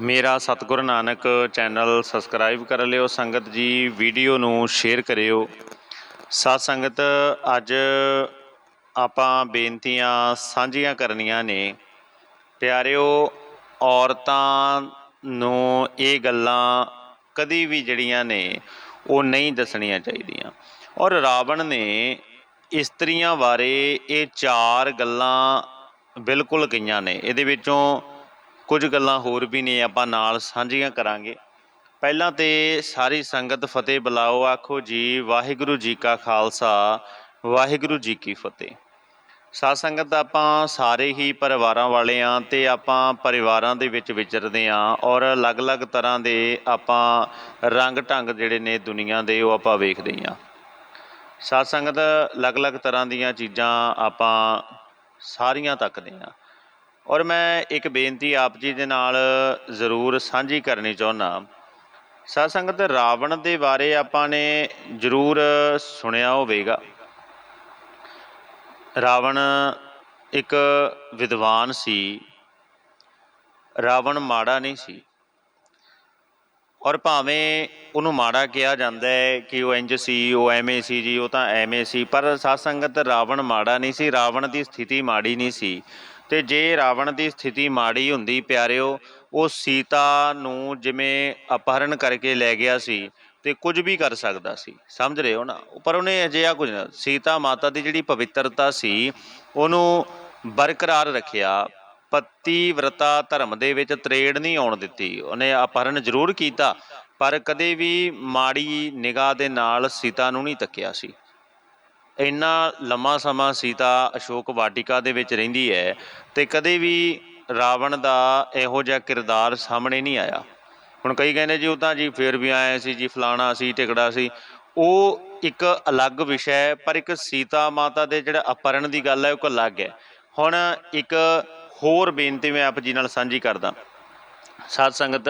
ਮੇਰਾ ਸਤਿਗੁਰ Nanak channel subscribe ਕਰ ਲਿਓ, ਸੰਗਤ ਜੀ ਵੀਡੀਓ ਨੂੰ ਸ਼ੇਅਰ ਕਰਿਓ। ਸਾਧ ਸੰਗਤ, ਅੱਜ ਆਪਾਂ ਬੇਨਤੀਆਂ ਸਾਂਝੀਆਂ ਕਰਨੀਆਂ ਨੇ। ਪਿਆਰਿਓ, ਔਰਤਾਂ ਨੂੰ ਇਹ ਗੱਲਾਂ ਕਦੀ ਵੀ ਜਿਹੜੀਆਂ ਨੇ, ਉਹ ਨਹੀਂ ਦੱਸਣੀਆਂ ਚਾਹੀਦੀਆਂ। ਔਰ ਰਾਵਣ ਨੇ ਇਸਤਰੀਆਂ ਬਾਰੇ ਇਹ ਚਾਰ ਗੱਲਾਂ ਬਿਲਕੁਲ ਕਹੀਆਂ ਨੇ। ਇਹਦੇ ਵਿੱਚੋਂ ਕੁਝ ਗੱਲਾਂ ਹੋਰ ਵੀ ਨੇ, ਆਪਾਂ ਨਾਲ ਸਾਂਝੀਆਂ ਕਰਾਂਗੇ। ਪਹਿਲਾਂ ਤੇ ਸਾਰੀ ਸੰਗਤ ਫਤਿਹ ਬੁਲਾਓ, ਆਖੋ ਜੀ, ਵਾਹਿਗੁਰੂ ਜੀ ਕਾ ਖਾਲਸਾ, ਵਾਹਿਗੁਰੂ ਜੀ ਕੀ ਫਤਿਹ। ਸਾਧ ਸੰਗਤ ਆਪਾਂ ਸਾਰੇ ਹੀ ਪਰਿਵਾਰਾਂ ਵਾਲੇ ਆ ਤੇ ਆਪਾਂ ਪਰਿਵਾਰਾਂ ਦੇ ਵਿੱਚ ਵਿਚਰਦੇ ਆ ਔਰ ਅਲੱਗ-ਅਲੱਗ ਤਰ੍ਹਾਂ ਦੇ ਆਪਾਂ ਰੰਗ ਢੰਗ ਜਿਹੜੇ ਨੇ ਦੁਨੀਆ ਦੇ ਉਹ ਆਪਾਂ ਵੇਖਦੇ ਆ। ਸਾਧ ਸੰਗਤ ਅਲੱਗ-ਅਲੱਗ ਤਰ੍ਹਾਂ ਦੀਆਂ ਚੀਜ਼ਾਂ ਆਪਾਂ ਸਾਰੀਆਂ ਤੱਕਦੇ ਆ। ਔਰ ਮੈਂ ਇੱਕ ਬੇਨਤੀ ਆਪ ਜੀ ਦੇ ਨਾਲ ਜ਼ਰੂਰ ਸਾਂਝੀ ਕਰਨੀ ਚਾਹੁੰਦਾ। ਸਾਧ ਸੰਗਤ, ਰਾਵਣ ਦੇ ਬਾਰੇ ਆਪਾਂ ਨੇ ਜ਼ਰੂਰ ਸੁਣਿਆ ਹੋਵੇਗਾ। ਰਾਵਣ ਇੱਕ ਵਿਦਵਾਨ ਸੀ। ਰਾਵਣ ਮਾੜਾ ਨਹੀਂ ਸੀ। ਔਰ ਭਾਵੇਂ ਉਹਨੂੰ ਮਾੜਾ ਕਿਹਾ ਜਾਂਦਾ ਹੈ ਕਿ ਉਹ ਇੰਜ ਸੀ, ਉਹ ਐਵੇਂ ਸੀ ਜੀ, ਉਹ ਤਾਂ ਐਵੇਂ ਸੀ, ਪਰ ਸਾਧ ਸੰਗਤ, ਰਾਵਣ ਮਾੜਾ ਨਹੀਂ ਸੀ, ਰਾਵਣ ਦੀ ਸਥਿਤੀ ਮਾੜੀ ਨਹੀਂ ਸੀ। ਤੇ ਜੇ ਰਾਵਣ ਦੀ ਸਥਿਤੀ ਮਾੜੀ ਹੁੰਦੀ ਪਿਆਰਿਓ, ਉਹ ਸੀਤਾ ਨੂੰ ਜਿਵੇਂ ਅਪਹਰਣ ਕਰਕੇ ਲੈ ਗਿਆ ਸੀ ਤੇ ਕੁਝ ਵੀ ਕਰ ਸਕਦਾ ਸੀ। ਸਮਝ ਰਹੇ ਹੋ ਨਾ? ਪਰ ਉਹਨੇ ਅਜਿਹਾ ਕੁਝ ਨਾ, ਸੀਤਾ ਮਾਤਾ ਦੀ ਜਿਹੜੀ ਪਵਿੱਤਰਤਾ ਸੀ, ਉਹਨੂੰ ਬਰਕਰਾਰ ਰੱਖਿਆ। ਪਤੀ ਵਰਤਾ ਧਰਮ ਦੇ ਵਿੱਚ ਤਰੇੜ ਨਹੀਂ ਆਉਣ ਦਿੱਤੀ। ਉਹਨੇ ਅਪਹਰਨ ਜ਼ਰੂਰ ਕੀਤਾ, ਪਰ ਕਦੇ ਵੀ ਮਾੜੀ ਨਿਗਾਹ ਦੇ ਨਾਲ ਸੀਤਾ ਨੂੰ ਨਹੀਂ ਤੱਕਿਆ ਸੀ। ਇੰਨਾ ਲੰਮਾ ਸਮਾਂ ਸੀਤਾ ਅਸ਼ੋਕ ਵਾਟਿਕਾ ਦੇ ਵਿੱਚ ਰਹਿੰਦੀ ਹੈ ਤੇ ਕਦੇ ਵੀ ਰਾਵਣ ਦਾ ਇਹੋ ਜਿਹਾ ਕਿਰਦਾਰ ਸਾਹਮਣੇ ਨਹੀਂ ਆਇਆ। ਹੁਣ ਕਈ ਕਹਿੰਦੇ ਜੀ ਉਹ ਤਾਂ ਜੀ ਫੇਰ ਵੀ ਆਏ ਸੀ ਜੀ, ਫਲਾਣਾ ਸੀ ਟਿਕੜਾ ਸੀ। ਉਹ ਇੱਕ ਅਲੱਗ ਵਿਸ਼ਾ ਹੈ, ਪਰ ਇੱਕ ਸੀਤਾ ਮਾਤਾ ਦੇ ਜਿਹੜਾ ਅਪਰਣ ਦੀ ਗੱਲ ਹੈ, ਉਹ ਇੱਕ ਅਲੱਗ ਹੈ। ਹੁਣ ਇੱਕ ਹੋਰ ਬੇਨਤੀ ਮੈਂ ਆਪ ਜੀ ਨਾਲ ਸਾਂਝੀ ਕਰਦਾ। ਸਾਧ ਸੰਗਤ,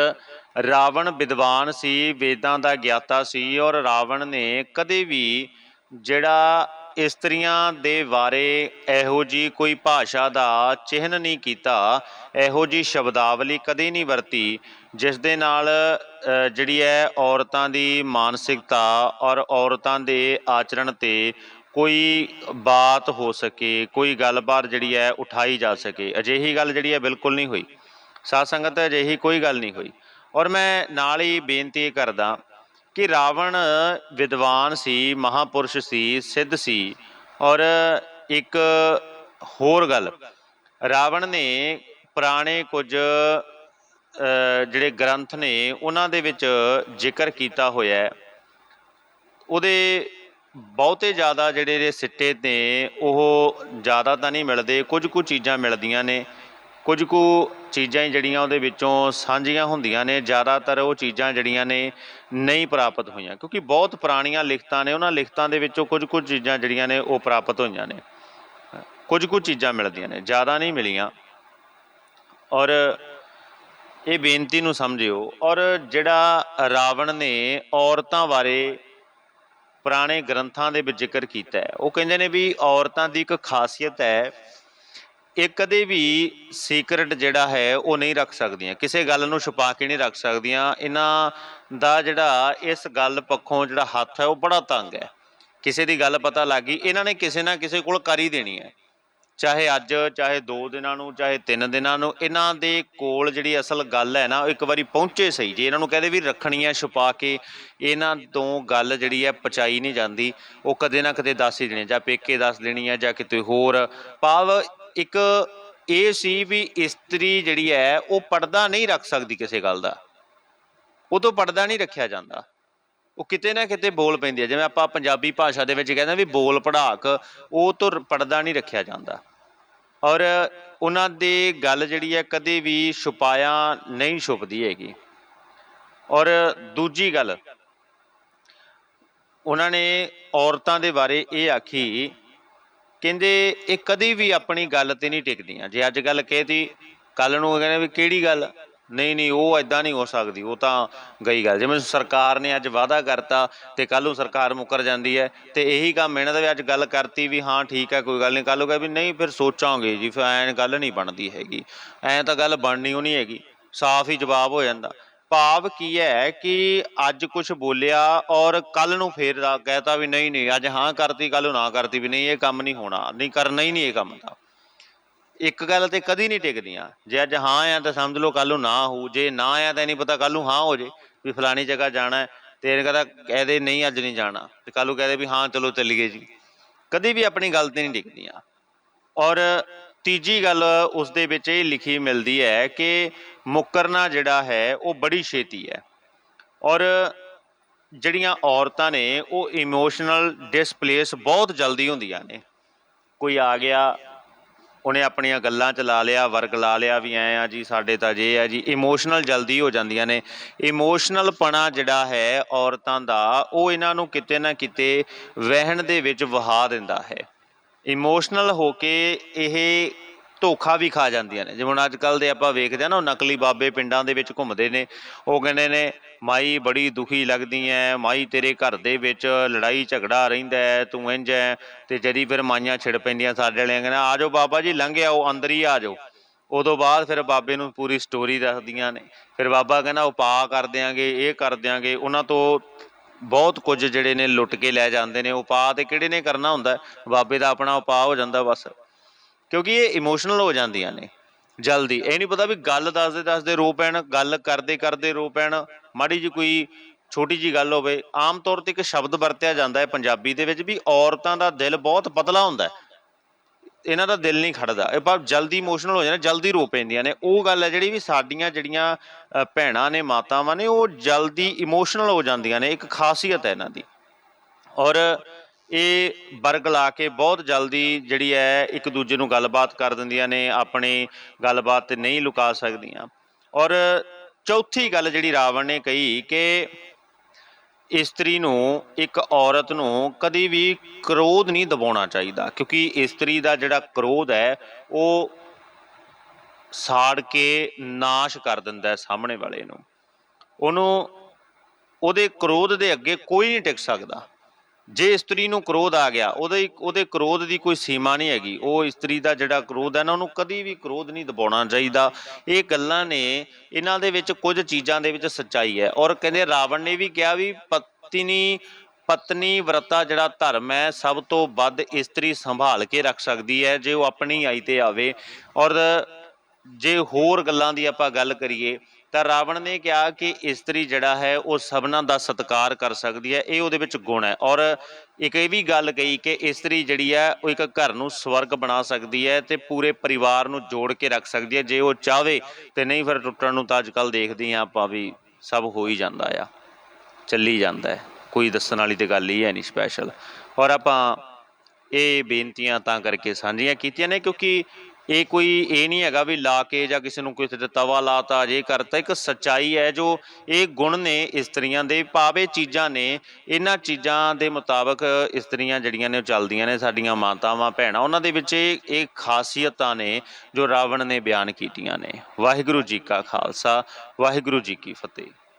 ਰਾਵਣ ਵਿਦਵਾਨ ਸੀ, ਵੇਦਾਂ ਦਾ ਗਿਆਤਾ ਸੀ ਔਰ ਰਾਵਣ ਨੇ ਕਦੇ ਵੀ ਜਿਹੜਾ ਇਸਤਰੀਆਂ ਦੇ ਬਾਰੇ ਇਹੋ ਜੀ ਕੋਈ ਭਾਸ਼ਾ ਦਾ ਚਿਹਨ ਨਹੀਂ ਕੀਤਾ, ਇਹੋ ਜੀ ਸ਼ਬਦਾਵਲੀ ਕਦੇ ਨਹੀਂ ਵਰਤੀ, ਜਿਸ ਦੇ ਨਾਲ ਜਿਹੜੀ ਹੈ ਔਰਤਾਂ ਦੀ ਮਾਨਸਿਕਤਾ ਔਰ ਔਰਤਾਂ ਦੇ ਆਚਰਣ ਤੇ ਕੋਈ ਬਾਤ ਹੋ ਸਕੇ, ਕੋਈ ਗੱਲਬਾਤ ਜਿਹੜੀ ਹੈ ਉਠਾਈ ਜਾ ਸਕੇ। ਅਜਿਹੀ ਗੱਲ ਜਿਹੜੀ ਹੈ ਬਿਲਕੁਲ ਨਹੀਂ ਹੋਈ। ਸਾਧ ਸੰਗਤ, ਅਜਿਹੀ ਕੋਈ ਗੱਲ ਨਹੀਂ ਹੋਈ। ਔਰ ਮੈਂ ਨਾਲ ਹੀ ਬੇਨਤੀ ਇਹ ਕਰਦਾ ਕਿ ਰਾਵਣ ਵਿਦਵਾਨ ਸੀ, ਮਹਾਪੁਰਸ਼ ਸੀ, ਸਿੱਧ ਸੀ। ਔਰ ਇੱਕ ਹੋਰ ਗੱਲ, ਰਾਵਣ ਨੇ ਪੁਰਾਣੇ ਕੁਝ ਜਿਹੜੇ ਗ੍ਰੰਥ ਨੇ, ਉਹਨਾਂ ਦੇ ਵਿੱਚ ਜ਼ਿਕਰ ਕੀਤਾ ਹੋਇਆ ਹੈ। ਉਹਦੇ ਬਹੁਤੇ ਜ਼ਿਆਦਾ ਜਿਹੜੇ ਇਹਦੇ ਸਿੱਟੇ ਨੇ ਉਹ ਜ਼ਿਆਦਾ ਤਾਂ ਨਹੀਂ ਮਿਲਦੇ ਕੁਝ ਕੁ ਚੀਜ਼ਾਂ ਮਿਲਦੀਆਂ ਨੇ। ਕੁਝ ਕੁ ਚੀਜ਼ਾਂ ਹੀ ਜਿਹੜੀਆਂ ਉਹਦੇ ਵਿੱਚੋਂ ਸਾਂਝੀਆਂ ਹੁੰਦੀਆਂ ਨੇ, ਜ਼ਿਆਦਾਤਰ ਉਹ ਚੀਜ਼ਾਂ ਜਿਹੜੀਆਂ ਨੇ ਨਹੀਂ ਪ੍ਰਾਪਤ ਹੋਈਆਂ, ਕਿਉਂਕਿ ਬਹੁਤ ਪੁਰਾਣੀਆਂ ਲਿਖਤਾਂ ਨੇ, ਉਹਨਾਂ ਲਿਖਤਾਂ ਦੇ ਵਿੱਚੋਂ ਕੁਝ ਕੁ ਚੀਜ਼ਾਂ ਜਿਹੜੀਆਂ ਨੇ ਉਹ ਪ੍ਰਾਪਤ ਹੋਈਆਂ ਨੇ। ਕੁਝ ਕੁ ਚੀਜ਼ਾਂ ਮਿਲਦੀਆਂ ਨੇ, ਜ਼ਿਆਦਾ ਨਹੀਂ ਮਿਲੀਆਂ। ਔਰ ਇਹ ਬੇਨਤੀ ਨੂੰ ਸਮਝਿਓ, ਔਰ ਜਿਹੜਾ ਰਾਵਣ ਨੇ ਔਰਤਾਂ ਬਾਰੇ ਪੁਰਾਣੇ ਗ੍ਰੰਥਾਂ ਦੇ ਵਿੱਚ ਜ਼ਿਕਰ ਕੀਤਾ ਹੈ, ਉਹ ਕਹਿੰਦੇ ਨੇ ਵੀ ਔਰਤਾਂ ਦੀ ਇੱਕ ਖਾਸੀਅਤ ਹੈ ਇਹ ਕਦੇ ਵੀ ਸੀਕ੍ਰੇਟ ਜਿਹੜਾ ਹੈ ਉਹ ਨਹੀਂ ਰੱਖ ਸਕਦੀਆਂ। ਕਿਸੇ ਗੱਲ ਨੂੰ ਛੁਪਾ ਕੇ ਨਹੀਂ ਰੱਖ ਸਕਦੀਆਂ। ਇਹਨਾਂ ਦਾ ਜਿਹੜਾ ਇਸ ਗੱਲ ਪੱਖੋਂ ਜਿਹੜਾ ਹੱਥ ਹੈ, ਉਹ ਬੜਾ ਤੰਗ ਹੈ। ਕਿਸੇ ਦੀ ਗੱਲ ਪਤਾ ਲੱਗ ਗਈ, ਇਹਨਾਂ ਨੇ ਕਿਸੇ ਨਾ ਕਿਸੇ ਕੋਲ ਕਰ ਹੀ ਦੇਣੀ ਹੈ। ਚਾਹੇ ਅੱਜ, ਚਾਹੇ 2 ਦਿਨਾਂ ਨੂੰ, ਚਾਹੇ 3 ਦਿਨਾਂ ਨੂੰ, ਇਹਨਾਂ ਦੇ ਕੋਲ ਜਿਹੜੀ ਅਸਲ ਗੱਲ ਹੈ ਨਾ, ਉਹ ਇੱਕ ਵਾਰੀ ਪਹੁੰਚੇ ਸਹੀ। ਜੇ ਇਹਨਾਂ ਨੂੰ ਕਹਦੇ ਵੀ ਰੱਖਣੀ ਹੈ, ਛੁਪਾ ਕੇ ਇਹਨਾਂ ਤੋਂ ਗੱਲ ਜਿਹੜੀ ਹੈ ਪਚਾਈ ਨਹੀਂ ਜਾਂਦੀ, ਉਹ ਕਦੇ ਨਾ ਕਦੇ ਦੱਸ ਹੀ ਦੇਣੀ ਜਾਂ ਪੇਕੇ ਦੱਸ ਦੇਣੀ ਹੈ, ਜਾਂ ਕਿਤੇ ਹੋਰ। ਭਾਵ ਇੱਕ ਇਹ ਸੀ ਵੀ ਇਸਤਰੀ ਜਿਹੜੀ ਹੈ, ਉਹ ਪਰਦਾ ਨਹੀਂ ਰੱਖ ਸਕਦੀ ਕਿਸੇ ਗੱਲ ਦਾ। ਉਹ ਤੋਂ ਪਰਦਾ ਨਹੀਂ ਰੱਖਿਆ ਜਾਂਦਾ। ਉਹ ਕਿਤੇ ਨਾ ਕਿਤੇ ਬੋਲ ਪੈਂਦੀ ਹੈ। ਜਿਵੇਂ ਆਪਾਂ ਪੰਜਾਬੀ ਭਾਸ਼ਾ ਦੇ ਵਿੱਚ ਕਹਿੰਦੇ ਵੀ ਬੋਲ ਪੜਾਕ ਉਹ ਤੋਂ ਪਰਦਾ ਨਹੀਂ ਰੱਖਿਆ ਜਾਂਦਾ। ਔਰ ਉਹਨਾਂ ਦੀ ਗੱਲ ਜਿਹੜੀ ਹੈ, ਕਦੇ ਵੀ ਛੁਪਾਇਆ ਨਹੀਂ ਛੁਪਦੀ ਹੈਗੀ। ਔਰ ਦੂਜੀ ਗੱਲ, ਉਹਨਾਂ ਨੇ ਔਰਤਾਂ ਦੇ ਬਾਰੇ ਇਹ ਆਖੀ ਕਹਿੰਦੇ ਇਹ ਕਦੀ ਵੀ ਆਪਣੀ ਗੱਲ ਤੇ ਨਹੀਂ ਟਿਕਦੀਆਂ। ਜੇ ਅੱਜ ਗੱਲ ਕਹਿਤੀ ਕੱਲ ਨੂੰ ਕਹਿੰਦੇ ਵੀ ਕਿਹੜੀ ਗੱਲ? ਨਹੀਂ ਨਹੀਂ, ਉਹ ਐਦਾਂ ਨਹੀਂ ਹੋ ਸਕਦੀ, ਉਹ ਤਾਂ ਗਈ ਗੱਲ। ਜਿਵੇਂ ਸਰਕਾਰ ਨੇ ਅੱਜ ਵਾਅਦਾ ਕਰਤਾ ਤੇ ਕੱਲ ਨੂੰ ਸਰਕਾਰ ਮੁੱਕਰ ਜਾਂਦੀ ਹੈ ਤੇ ਇਹੀ ਕੰਮ ਇਹਨਾਂ ਦਾ ਵੀ ਅੱਜ ਗੱਲ ਕਰਤੀ ਵੀ ਹਾਂ, ਠੀਕ ਹੈ, ਕੋਈ ਗੱਲ ਨਹੀਂ। ਕੱਲ ਨੂੰ ਕਹੇ ਵੀ ਨਹੀਂ, ਫਿਰ ਸੋਚਾਂਗੇ ਜੀ, ਫਿਰ ਐਂ ਗੱਲ ਨਹੀਂ ਬਣਦੀ ਹੈਗੀ। ਐਂ ਤਾਂ ਗੱਲ ਬਣਨੀ ਉਹ ਨਹੀਂ ਹੈਗੀ। ਸਾਫ਼ ਹੀ ਜਵਾਬ ਹੋ ਜਾਂਦਾ। ਭਾਵ ਕੀ ਹੈ ਕਿ ਅੱਜ ਕੁਝ ਬੋਲਿਆ ਔਰ ਕੱਲ ਨੂੰ ਫੇਰ ਦਾ ਕਹਿਤਾ ਵੀ ਨਹੀਂ ਨਹੀਂ, ਅੱਜ ਹਾਂ ਕਰਤੀ ਕੱਲ ਨੂੰ ਨਾ ਕਰਤੀ ਵੀ ਨਹੀਂ, ਇਹ ਕੰਮ ਨਹੀਂ ਹੋਣਾ, ਨਹੀਂ ਕਰਨਾ ਹੀ ਨਹੀਂ ਇਹ ਕੰਮ ਤਾਂ। ਇੱਕ ਗੱਲ ਤੇ ਕਦੀ ਨਹੀਂ ਟਿਕਦੀਆਂ, ਜੇ ਅੱਜ ਹਾਂ ਆ ਤਾਂ ਸਮਝ ਲਓ ਕੱਲ ਨੂੰ ਨਾ ਹੋ ਜੇ ਨਾ ਆ ਤਾਂ ਨਹੀਂ ਪਤਾ ਕੱਲ ਨੂੰ ਹਾਂ ਹੋ ਜੇ, ਵੀ ਫਲਾਣੀ ਜਗ੍ਹਾ ਜਾਣਾ ਤੇ ਇਹ ਕਹਿੰਦਾ ਕਹਦੇ ਨਹੀਂ ਅੱਜ ਨਹੀਂ ਜਾਣਾ, ਤੇ ਕੱਲ ਨੂੰ ਕਹਦੇ ਵੀ ਹਾਂ ਚਲੋ ਚੱਲੀਏ ਜੀ। ਕਦੀ ਵੀ ਆਪਣੀ ਗੱਲ ਤੇ ਨਹੀਂ ਟਿਕਦੀਆਂ। ਔਰ ਤੀਜੀ ਗੱਲ ਉਸ ਦੇ ਵਿੱਚ ਇਹ ਲਿਖੀ ਮਿਲਦੀ ਹੈ ਕਿ ਮੁਕਰਨਾ ਜਿਹੜਾ ਹੈ, ਉਹ ਬੜੀ ਛੇਤੀ ਹੈ। ਔਰ ਜਿਹੜੀਆਂ ਔਰਤਾਂ ਨੇ, ਉਹ ਇਮੋਸ਼ਨਲ ਡਿਸਪਲੇਸ ਬਹੁਤ ਜਲਦੀ ਹੁੰਦੀਆਂ ਨੇ। ਕੋਈ ਆ ਗਿਆ, ਉਹਨੇ ਆਪਣੀਆਂ ਗੱਲਾਂ ਚ ਲਾ ਲਿਆ, ਵਰਗ ਲਾ ਲਿਆ ਵੀ ਐ ਆ ਜੀ, ਸਾਡੇ ਤਾਂ ਜੇ ਆ ਜੀ ਇਮੋਸ਼ਨਲ ਜਲਦੀ ਹੋ ਜਾਂਦੀਆਂ ਨੇ। ਇਮੋਸ਼ਨਲ ਪਣਾ ਜਿਹੜਾ ਹੈ ਔਰਤਾਂ ਦਾ, ਉਹ ਇਹਨਾਂ ਨੂੰ ਕਿਤੇ ਨਾ ਕਿਤੇ ਵਹਿਣ ਦੇ ਵਿੱਚ ਵਹਾ ਦਿੰਦਾ ਹੈ। ਇਮੋਸ਼ਨਲ ਹੋ ਕੇ ਇਹ ਧੋਖਾ ਵੀ ਖਾ ਜਾਂਦੀਆਂ ਨੇ। ਜਿਵੇਂ ਹੁਣ ਅੱਜ ਕੱਲ ਦੇ ਆਪਾਂ ਵੇਖਦੇ ਆ ਨਾ, ਉਹ ਨਕਲੀ ਬਾਬੇ ਪਿੰਡਾਂ ਦੇ ਵਿੱਚ ਘੁੰਮਦੇ ਨੇ। ਉਹ ਕਹਿੰਦੇ ਨੇ, ਮਾਈ ਬੜੀ ਦੁਖੀ ਲੱਗਦੀ ਐ, ਮਾਈ ਤੇਰੇ ਘਰ ਦੇ ਵਿੱਚ ਲੜਾਈ ਝਗੜਾ ਰਹਿੰਦਾ ਹੈ ਤੂੰ ਇੰਜ ਐ। ਤੇ ਜਦੀ ਫਿਰ ਮਾਈਆਂ ਛਿੜ ਪੈਂਦੀਆਂ ਸਾਡੇ ਵਾਲਿਆਂ ਕਹਿੰਦੇ, ਆ ਜਾਓ ਬਾਬਾ ਜੀ ਲੰਘਿਆ ਉਹ ਅੰਦਰ ਹੀ ਆ ਜਾਓ। ਉਦੋਂ ਬਾਅਦ ਫਿਰ ਬਾਬੇ ਨੂੰ ਪੂਰੀ ਸਟੋਰੀ ਦੱਸਦੀਆਂ ਨੇ। ਫਿਰ ਬਾਬਾ ਕਹਿੰਦਾ ਉਪਾਅ ਕਰ ਦਿਆਂਗੇ, ਇਹ ਕਰ ਦਿਆਂਗੇ। ਉਹਨਾਂ ਤੋਂ ਬਹੁਤ ਕੁਝ ਜਿਹੜੇ ਨੇ ਲੁੱਟ ਕੇ ਲੈ ਜਾਂਦੇ ਨੇ, ਉਪਾਅ ਤੇ ਕਿਹੜੇ ਨੇ ਕਰਨਾ ਹੁੰਦਾ? ਬਾਬੇ ਦਾ ਆਪਣਾ ਉਪਾਅ ਹੋ ਜਾਂਦਾ ਬਸ। ਕਿਉਂਕਿ ਇਹ ਇਮੋਸ਼ਨਲ ਹੋ ਜਾਂਦੀਆਂ ਨੇ, ਜਲਦੀ। ਇਹ ਨਹੀਂ ਪਤਾ ਵੀ ਗੱਲ ਦੱਸਦੇ ਦੱਸਦੇ ਰੋ ਪੈਣ, ਗੱਲ ਕਰਦੇ ਕਰਦੇ ਰੋ ਪੈਣ। ਮਾੜੀ ਜੀ ਕੋਈ ਛੋਟੀ ਜੀ ਗੱਲ ਹੋਵੇ। ਆਮ ਤੌਰ ਤੇ ਇੱਕ ਸ਼ਬਦ ਵਰਤਿਆ ਜਾਂਦਾ ਹੈ ਪੰਜਾਬੀ ਦੇ ਵਿੱਚ ਵੀ ਔਰਤਾਂ ਦਾ ਦਿਲ ਬਹੁਤ ਪਤਲਾ ਹੁੰਦਾ ਹੈ। ਇਹਨਾਂ ਦਾ ਦਿਲ ਨਹੀਂ ਖੜਦਾ। ਇਹ ਪਰ ਜਲਦੀ ਇਮੋਸ਼ਨਲ ਹੋ ਜਾਂਦੇ, ਜਲਦੀ ਰੋ ਪੈਂਦੀਆਂ ਨੇ। ਉਹ ਗੱਲ ਹੈ ਜਿਹੜੀ ਵੀ ਸਾਡੀਆਂ ਜਿਹੜੀਆਂ ਭੈਣਾਂ ਨੇ, ਮਾਤਾਵਾਂ ਨੇ, ਉਹ ਜਲਦੀ ਇਮੋਸ਼ਨਲ ਹੋ ਜਾਂਦੀਆਂ ਨੇ। ਇੱਕ ਖਾਸੀਅਤ ਹੈ ਇਹਨਾਂ ਦੀ। ਔਰ ਇਹ ਵਰਗ ਲਾ ਕੇ ਬਹੁਤ ਜਲਦੀ ਜਿਹੜੀ ਹੈ, ਇੱਕ ਦੂਜੇ ਨੂੰ ਗੱਲਬਾਤ ਕਰ ਦਿੰਦੀਆਂ ਨੇ, ਆਪਣੀ ਗੱਲਬਾਤ ਨਹੀਂ ਲੁਕਾ ਸਕਦੀਆਂ। ਔਰ ਚੌਥੀ ਗੱਲ ਜਿਹੜੀ ਰਾਵਣ ਨੇ ਕਹੀ ਕਿ ਇਸਤਰੀ ਨੂੰ, ਇੱਕ ਔਰਤ ਨੂੰ ਕਦੀ ਵੀ ਕ੍ਰੋਧ ਨਹੀਂ ਦਬਾਉਣਾ ਚਾਹੀਦਾ, ਕਿਉਂਕਿ ਇਸਤਰੀ ਦਾ ਜਿਹੜਾ ਕ੍ਰੋਧ ਹੈ, ਉਹ ਸਾੜ ਕੇ ਨਾਸ਼ ਕਰ ਦਿੰਦਾ ਹੈ ਸਾਹਮਣੇ ਵਾਲੇ ਨੂੰ। ਉਹਨੂੰ, ਉਹਦੇ ਕ੍ਰੋਧ ਦੇ ਅੱਗੇ ਕੋਈ ਨਹੀਂ ਟਿਕ ਸਕਦਾ। ਜੇ ਇਸਤਰੀ ਨੂੰ ਕ੍ਰੋਧ ਆ ਗਿਆ, ਉਹਦੇ ਉਹਦੇ ਕ੍ਰੋਧ ਦੀ ਕੋਈ ਸੀਮਾ ਨਹੀਂ ਹੈਗੀ। ਉਹ ਇਸਤਰੀ ਦਾ ਜਿਹੜਾ ਕ੍ਰੋਧ ਹੈ ਨਾ, ਉਹਨੂੰ ਕਦੀ ਵੀ ਕ੍ਰੋਧ ਨਹੀਂ ਦਬਾਉਣਾ ਚਾਹੀਦਾ। ਇਹ ਗੱਲਾਂ ਨੇ ਇਹਨਾਂ ਦੇ ਵਿੱਚ ਕੁਝ ਚੀਜ਼ਾਂ ਦੇ ਵਿੱਚ ਸੱਚਾਈ ਹੈ। ਔਰ ਕਹਿੰਦੇ ਰਾਵਣ ਨੇ ਵੀ ਕਿਹਾ ਵੀ ਪਤਨੀ ਪਤਨੀ ਵਰਤਾ ਜਿਹੜਾ ਧਰਮ ਹੈ, ਸਭ ਤੋਂ ਵੱਧ ਇਸਤਰੀ ਸੰਭਾਲ ਕੇ ਰੱਖ ਸਕਦੀ ਹੈ, ਜੇ ਉਹ ਆਪਣੀ ਆਈ ਤੇ ਆਵੇ। ਔਰ ਜੇ ਹੋਰ ਗੱਲਾਂ ਦੀ ਆਪਾਂ ਗੱਲ ਕਰੀਏ, ਤਾਂ ਰਾਵਣ ਨੇ ਕਿਹਾ ਕਿ ਇਸਤਰੀ ਜਿਹੜਾ ਹੈ, ਉਹ ਸਭਨਾਂ ਦਾ ਸਤਿਕਾਰ ਕਰ ਸਕਦੀ ਹੈ, ਇਹ ਉਹਦੇ ਵਿੱਚ ਗੁਣ ਹੈ। ਔਰ ਇੱਕ ਇਹ ਵੀ ਗੱਲ ਕਹੀ ਕਿ ਇਸਤਰੀ ਜਿਹੜੀ ਹੈ, ਉਹ ਇੱਕ ਘਰ ਨੂੰ ਸਵਰਗ ਬਣਾ ਸਕਦੀ ਹੈ ਤੇ ਪੂਰੇ ਪਰਿਵਾਰ ਨੂੰ ਜੋੜ ਕੇ ਰੱਖ ਸਕਦੀ ਹੈ। ਜੇ ਉਹ ਚਾਹਵੇ ਤੇ ਨਹੀਂ, ਫਿਰ ਟੁੱਟਣ ਨੂੰ ਤਾਂ ਅੱਜਕੱਲ ਦੇਖਦੇ ਹਾਂ ਆਪਾਂ ਵੀ ਸਭ ਹੋ ਹੀ ਜਾਂਦਾ ਆ, ਚੱਲੀ ਜਾਂਦਾ ਹੈ। ਕੋਈ ਦੱਸਣ ਵਾਲੀ ਤੇ ਗੱਲ ਹੀ ਹੈ ਨਹੀਂ ਸਪੈਸ਼ਲ ਔਰ ਆਪਾਂ ਇਹ ਬੇਨਤੀਆਂ ਤਾਂ ਕਰਕੇ ਸਾਂਝੀਆਂ ਕੀਤੀਆਂ ਨੇ, ਕਿਉਂਕਿ ਇਹ ਕੋਈ, ਇਹ ਨਹੀਂ ਹੈਗਾ ਵੀ ਲਾ ਕੇ ਜਾਂ ਕਿਸੇ ਨੂੰ ਕਿਸੇ ਤੇ ਤਵਾ ਲਾਤਾ ਜੇ ਕਰਤਾ, ਇੱਕ ਸੱਚਾਈ ਹੈ ਜੋ ਇਹ ਗੁਣ ਨੇ ਇਸਤਰੀਆਂ ਦੇ, ਭਾਵੇਂ ਚੀਜ਼ਾਂ ਨੇ, ਇਹਨਾਂ ਚੀਜ਼ਾਂ ਦੇ ਮੁਤਾਬਕ ਇਸਤਰੀਆਂ ਜਿਹੜੀਆਂ ਨੇ ਉਹ ਚੱਲਦੀਆਂ ਨੇ, ਸਾਡੀਆਂ ਮਾਤਾਵਾਂ, ਭੈਣਾਂ, ਉਹਨਾਂ ਦੇ ਵਿੱਚ ਇਹ ਖਾਸੀਅਤਾਂ ਨੇ ਜੋ ਰਾਵਣ ਨੇ ਬਿਆਨ ਕੀਤੀਆਂ ਨੇ। ਵਾਹਿਗੁਰੂ ਜੀ ਕਾ ਖਾਲਸਾ, ਵਾਹਿਗੁਰੂ ਜੀ ਕੀ ਫਤਿਹ।